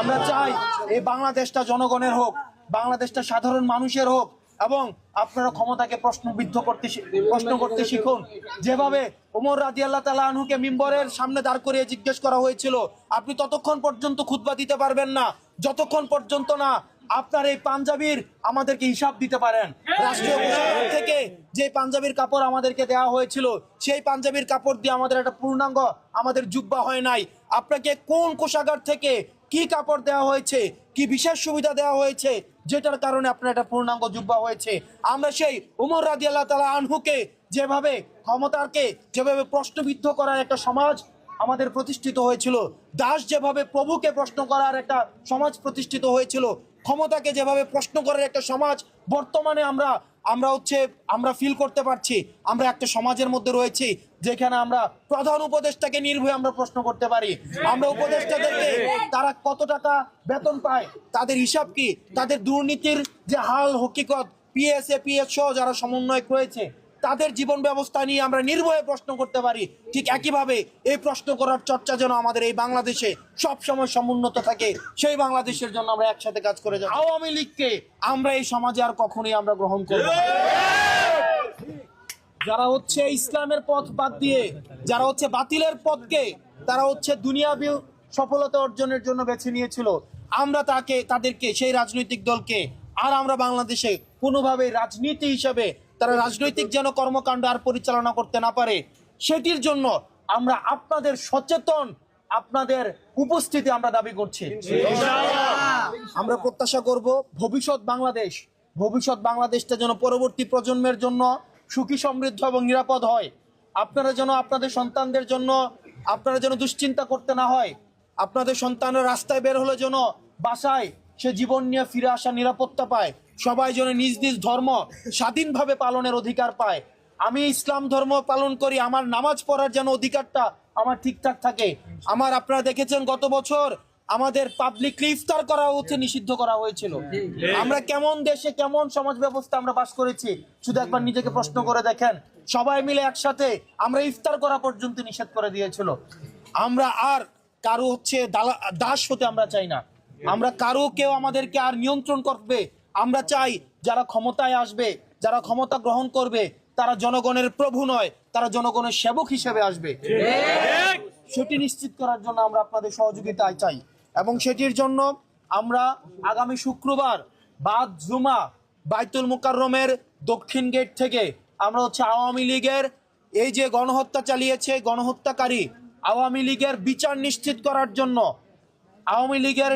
আমরা চাই এই বাংলাদেশটা জনগণের হোক, বাংলাদেশটা সাধারণ মানুষের হোক এবং আপনারা ক্ষমতাকে প্রশ্নবিদ্ধ করতে প্রশ্ন করতে শিখুন। যেভাবে ওমর রাজি আল্লাহ তালা আনহুকে মিম্বরের সামনে দাঁড় করিয়ে জিজ্ঞেস করা হয়েছিল, আপনি ততক্ষণ পর্যন্ত খুতবা দিতে পারবেন না, যতক্ষণ পর্যন্ত না আপনার এই পাঞ্জাবির আমাদেরকে হিসাব দিতে পারেন। রাষ্ট্রীয় থেকে যে পাঞ্জাবির কাপড় আমাদেরকে দেওয়া হয়েছিল, সেই পাঞ্জাবির কাপড় দিয়ে আমাদের একটা পূর্ণাঙ্গ, আমাদের জুব্বা হয় নাই। আপনাকে কোন কোষাগার থেকে কি কাপড় দেওয়া হয়েছে? কি বিশেষ সুবিধা দেওয়া হয়েছে? যেটার কারণে আপনার একটা পূর্ণাঙ্গ জুব্বা হয়েছে। আমরা সেই উমর রাজি আল্লাহ তালা আনহুকে যেভাবে ক্ষমতাকে যেভাবে প্রশ্নবিদ্ধ করার একটা সমাজ আমাদের প্রতিষ্ঠিত হয়েছিল, দাস যেভাবে প্রভুকে প্রশ্ন করার একটা সমাজ প্রতিষ্ঠিত হয়েছিল, ক্ষমতাকে যেভাবে প্রশ্ন করার একটা সমাজ বর্তমানে আমরা আমরা হচ্ছে, আমরা ফিল করতে পারছি, আমরা একটা সমাজের মধ্যে রয়েছি। যেখানে আমরা প্রধান উপদেষ্টাকে নির্ভয়ে আমরা প্রশ্ন করতে পারি। আমরা উপদেষ্টাদেরকে তারা কত টাকা বেতন পায় তাদের হিসাব কি তাদের দুর্নীতির যে হাল হকিকত পিএসএ পিএস সহ যারা সমন্বয়ক রয়েছে তাদের জীবন ব্যবস্থা নিয়ে আমরা নির্ভয়ে প্রশ্ন করতে পারি। ঠিক একইভাবে এই প্রশ্ন করার চর্চা যেন আমাদের এই বাংলাদেশে সব সময় সমুন্নত থাকে সেই বাংলাদেশের জন্য আমরা একসাথে কাজ করে যাব। আওয়ামী লীগকে আমরা এই সমাজে আর কখনোই আমরা গ্রহণ করব না। যারা হচ্ছে ইসলামের পথ বাদ দিয়ে যারা হচ্ছে বাতিলের পথকে তারা হচ্ছে দুনিয়াবি সফলতা অর্জনের জন্য বেছে নিয়েছিল। আমরা তাকে তাদেরকে সেই রাজনৈতিক দলকে আর আমরা বাংলাদেশে কোনোভাবে রাজনীতি হিসাবে তারা রাজনৈতিক যেন কর্মকাণ্ড আর পরিচালনা করতে না পারে সেটির জন্য আমরা আপনাদের সচেতন আপনাদের উপস্থিতি আমরা দাবি করছি। আমরা প্রত্যাশা করব ভবিষ্যৎ বাংলাদেশ ভবিষ্যৎ বাংলাদেশটা যেন পরবর্তী প্রজন্মের জন্য সুখী, সমৃদ্ধ এবং নিরাপদ হয়। আপনারা যেন আপনাদের সন্তানদের জন্য, আপনারা যেন দুশ্চিন্তা করতে না হয়, আপনাদের সন্তানের রাস্তায় বের হলে যেন বাসায় সে জীবন নিয়ে ফিরে আসা নিরাপত্তা পায়, সবাই যেন নিজ নিজ ধর্ম স্বাধীনভাবে পালনের অধিকার পায়। আমি ইসলাম ধর্ম পালন করি, আমার নামাজ পড়ার যেন অধিকারটা আমার ঠিকঠাক থাকে। আমার আপনারা দেখেছেন গত বছর আমাদের পাবলিকলি ইফতার করা হচ্ছে নিষিদ্ধ করা হয়েছিল। আমরা কেমন দেশে কেমন সমাজ ব্যবস্থা আমরা বাস করেছি শুধু একবার নিজেকে প্রশ্ন করে দেখেন। সবাই মিলে একসাথে আমরা ইফতার করা পর্যন্ত নিষেধ করে দিয়েছিল। আমরা আর কারও হচ্ছে দাস হতে আমরা চাই না। আমরা কারও কেউ আমাদেরকে আর নিয়ন্ত্রণ করবে। আমরা চাই যারা ক্ষমতায় আসবে যারা ক্ষমতা গ্রহণ করবে তারা জনগণের প্রভু নয় তারা জনগণের সেবক হিসেবে আসবে। সেটি নিশ্চিত করার জন্য আমরা আপনাদের সহযোগিতায় চাই। এবং সেটির জন্য আমরা আগামী শুক্রবার বাদ জুমা বাইতুল মুকাররমের দক্ষিণ গেট থেকে আমরা হচ্ছে আওয়ামী লীগের এই যে গণহত্যা চালিয়েছে, গণহত্যাকারী আওয়ামী লীগের বিচার নিশ্চিত করার জন্য আওয়ামী লীগের